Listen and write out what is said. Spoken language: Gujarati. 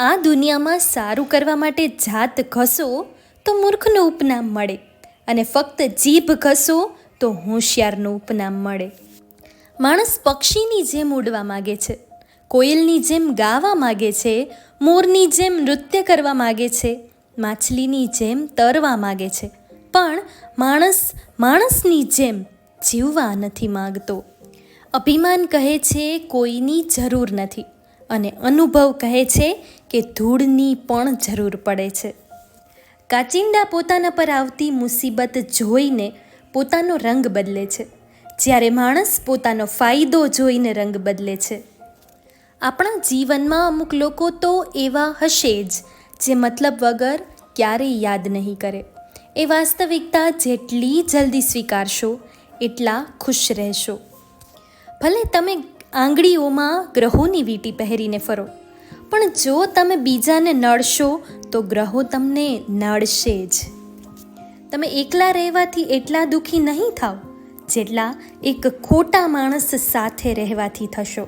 આ દુનિયામાં સારું કરવા માટે જાત ઘસો તો મૂર્ખનું ઉપનામ મળે અને ફક્ત જીભ ઘસો તો હોશિયારનું ઉપનામ મળે. માણસ પક્ષીની જેમ ઉડવા માગે છે, કોયલની જેમ ગાવા માગે છે, મોરની જેમ નૃત્ય કરવા માગે છે, માછલીની જેમ તરવા માગે છે. પણ માણસ માણસની જેમ જીવવા નથી માગતો. અભિમાન કહે છે કોઈની જરૂર નથી. અને અનુભવ કહે છે કે ધૂળની પણ જરૂર પડે છે. કાચિંડા પોતાના પર આવતી મુસીબત જોઈને પોતાનો રંગ બદલે છે. જ્યારે માણસ પોતાનો ફાયદો જોઈને રંગ બદલે છે. આપણા જીવનમાં અમુક લોકો તો એવા હશે જ જે મતલબ વગર ક્યારેય યાદ નહીં કરે. એ વાસ્તવિકતા જેટલી જલ્દી સ્વીકારશો, એટલા ખુશ રહેશો. ભલે તમે આંગળીઓમાં ગ્રહોની વીંટી પહેરીને ફરો. પણ જો તમે બીજાને નડશો, તો ગ્રહો તમને નડશે જ. તમે એકલા રહેવાથી એટલા દુઃખી નહીં થાવ, જેટલા એક ખોટા માણસ સાથે રહેવાથી થશો.